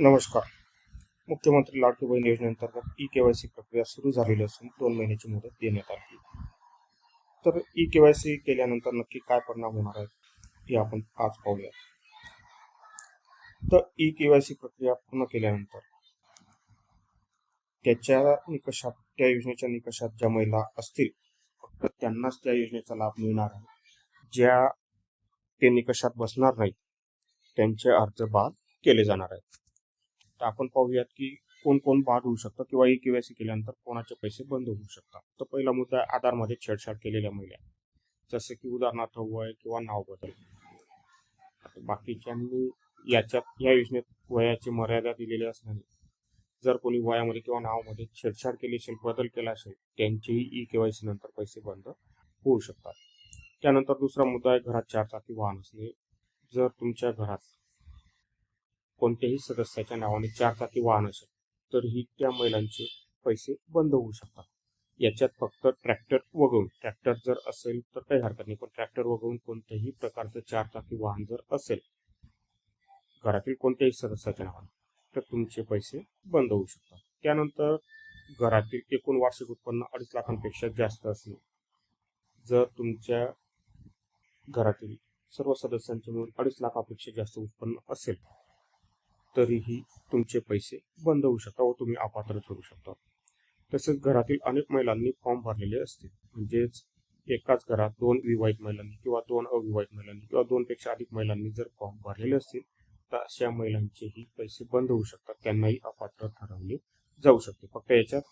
नमस्कार. मुख्यमंत्री लाडकी बहीण योजनेअंतर्गत ई केवायसी प्रक्रिया सुरू झालेली असून दोन महिन्याची मुदत देण्यात आली तर ई केवायसी केल्यानंतर नक्की काय परिणाम होणार आहे हे आपण आज पाहूया तर ई केवायसी प्रक्रिया पूर्ण केल्यानंतर त्याच्या निकषात त्या योजनेच्या निकषात ज्या महिला असतील फक्त त्यांनाच त्या योजनेचा लाभ मिळणार आहे. ज्या ते निकषात बसणार नाहीत त्यांचे अर्ज बाद केले जाणार आहेत. तर आपण पाहूयात की कोण कोण बाद होऊ शकतं किंवा ई केवायसी केल्यानंतर कोणाचे पैसे बंद होऊ शकतात. तर पहिला मुद्दा आहे आधारमध्ये छेडछाड केलेल्या महिला जसं की उदाहरणार्थ वय किंवा नाव बदल. आता बाकीच्यांनी याच्यात या योजनेत वयाची मर्यादा दिलेली असणारी जर कोणी वयामध्ये किंवा नावामध्ये छेडछाड केली असेल बदल केला असेल त्यांचेही ई केवायसी नंतर पैसे बंद होऊ शकतात. त्यानंतर दुसरा मुद्दा आहे घरात चार चाकी वाहन असणे. जर तुमच्या घरात कोणत्याही सदस्याच्या नावाने चार चाकी वाहन असेल तरीही त्या महिलांचे पैसे बंद होऊ शकतात. याच्यात फक्त ट्रॅक्टर वगळून ट्रॅक्टर जर असेल तर काही हरकत नाही पण ट्रॅक्टर वगळून कोणत्याही प्रकारचं चार चाकी वाहन जर असेल घरातील कोणत्याही सदस्याच्या नावाने तर तुमचे पैसे बंद होऊ शकतात. त्यानंतर घरातील एकूण वार्षिक उत्पन्न अडीच लाखांपेक्षा जास्त असणे जर तुमच्या घरातील सर्व सदस्यांचे मिळून अडीच लाखापेक्षा जास्त उत्पन्न असेल तरीही तुमचे पैसे बंद होऊ शकतात व तुम्ही अपात्र ठरू शकता तसेच घरातील अनेक महिलांनी फॉर्म भरलेले असतील. म्हणजेच एकाच घरात दोन विवाहित महिलांनी किंवा दोन अविवाहित महिलांनी किंवा दोनपेक्षा अधिक महिलांनी जर फॉर्म भरलेले असतील तर अशा महिलांचेही पैसे बंद होऊ शकतात. त्यांनाही अपात्र ठरवले जाऊ शकते. फक्त याच्यात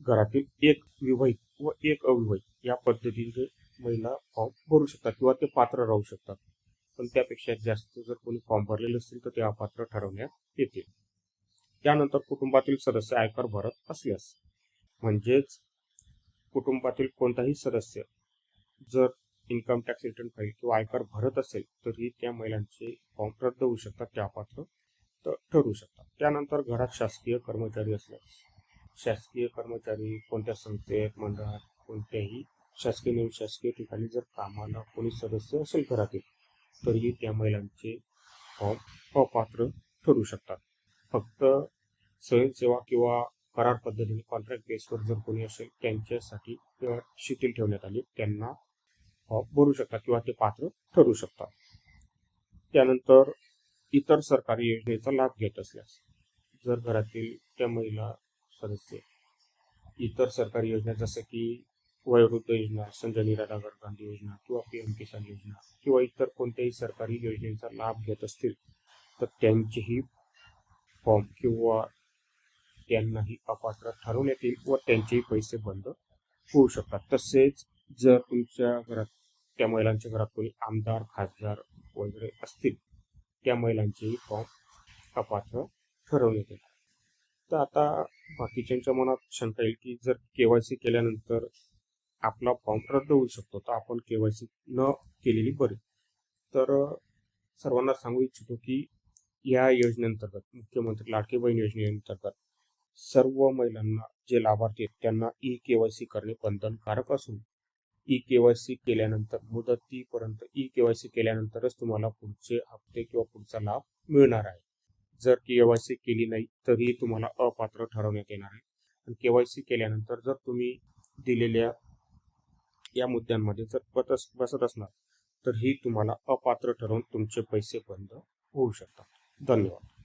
घरातील एक विवाहित व एक अविवाहित या पद्धतीने महिला फॉर्म भरू शकतात किंवा ते पात्र राहू शकतात. पण त्यापेक्षा जास्त जर कोणी फॉर्म भरलेले असतील तर ते अपात्र ठरवण्यात येतील. त्यानंतर कुटुंबातील सदस्य आयकर भरत असल्यास म्हणजेच कुटुंबातील कोणताही सदस्य जर इन्कम टॅक्स रिटर्न फाईल किंवा आयकर भरत असेल तरी त्या महिलांचे फॉर्म रद्द होऊ शकतात ते पात्र तर ठरू शकतात. त्यानंतर घरात शासकीय कर्मचारी असल्यास शासकीय कर्मचारी कोणत्या संस्थेत मंडळात कोणत्याही शासकीय शासकीय ठिकाणी जर कामाला कोणी सदस्य असेल घरातील तरीही त्या महिलांचे फॉर्म अपात्र ठरू शकतात. फक्त स्वयंसेवा किंवा करार पद्धतीने कॉन्ट्रॅक्ट बेसवर जर कोणी असेल त्यांच्यासाठी शिथिल ठेवण्यात आली त्यांना फॉर्म भरू शकतात किंवा ते पात्र ठरू शकतात. त्यानंतर इतर सरकारी योजनेचा लाभ घेत असल्यास जर घरातील त्या महिला सदस्य इतर सरकारी योजना जसं की वयोवृद्ध योजना संजय निराधार गांधी योजना किंवा पी एम किसान योजना किंवा इतर कोणत्याही सरकारी योजनेचा लाभ घेत असतील तर त्यांचेही फॉर्म किंवा त्यांनाही अपात्र ठरवण्यात येईल व त्यांचेही पैसे बंद होऊ शकतात. तसेच जर तुमच्या घरात त्या महिलांच्या घरात कोणी आमदार खासदार वगैरे असतील त्या महिलांचेही फॉर्म अपात्र ठरवण्यात येईल तर आता बाकीच्यांच्या मनात शंका येईल की जर केवायसी केल्यानंतर आपला फॉर्म रद्द होऊ शकतो. तर आपण केवायसी न केलेली बरी. तर सर्वांना सांगू इच्छितो की या योजनेअंतर्गत मुख्यमंत्री लाडकी बहीण योजनेअंतर्गत सर्व महिलांना जे लाभार्थी आहेत त्यांना ई केवायसी करणे बंधनकारक असून ई केवायसी केल्यानंतर मुदतीपर्यंत ई केवायसी केल्यानंतरच तुम्हाला पुढचे हप्ते किंवा पुढचा लाभ मिळणार आहे. जर केवायसी केली नाही तरीही तुम्हाला अपात्र ठरवण्यात येणार आहे. आणि केवायसी केल्यानंतर जर तुम्ही दिलेल्या या मुद्द्यांमध्ये जर बतस बसत असणार तर ही तुम्हाला अपात्र ठरवून तुमचे पैसे बंद होऊ शकतात. धन्यवाद.